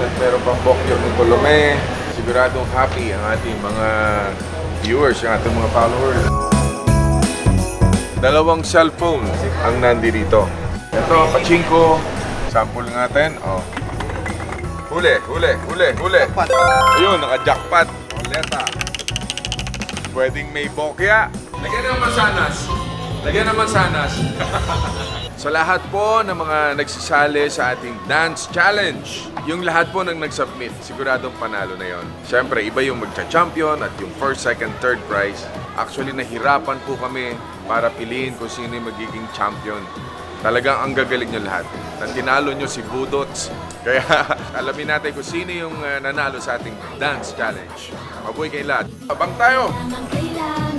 at meron pang bokyo ng Colome. Siguradong happy ang ating mga viewers, ang ating mga followers. Dalawang cellphone ang nandito. Ito, pachinko. Sample natin. Oh. Huli, huli, huli, huli. Ayun, naka-jackpot. Oleta. Pwedeng may bokya. Lagyan ng mansanas. Lagyan ng mansanas. Sa lahat po ng mga nagsisali sa ating dance challenge, yung lahat po ng nag-submit, siguradong panalo na yon. Siyempre, iba yung magcha-champion at yung first, second, third prize. Actually, nahirapan po kami para piliin kung sino yung magiging champion. Talagang ang gagaling nyo lahat. Na tinalo nyo si Budots. Kaya alamin natin kung sino yung uh, nanalo sa ating dance challenge. Mabuhay kayo lahat. Abang tayo! Ang kaya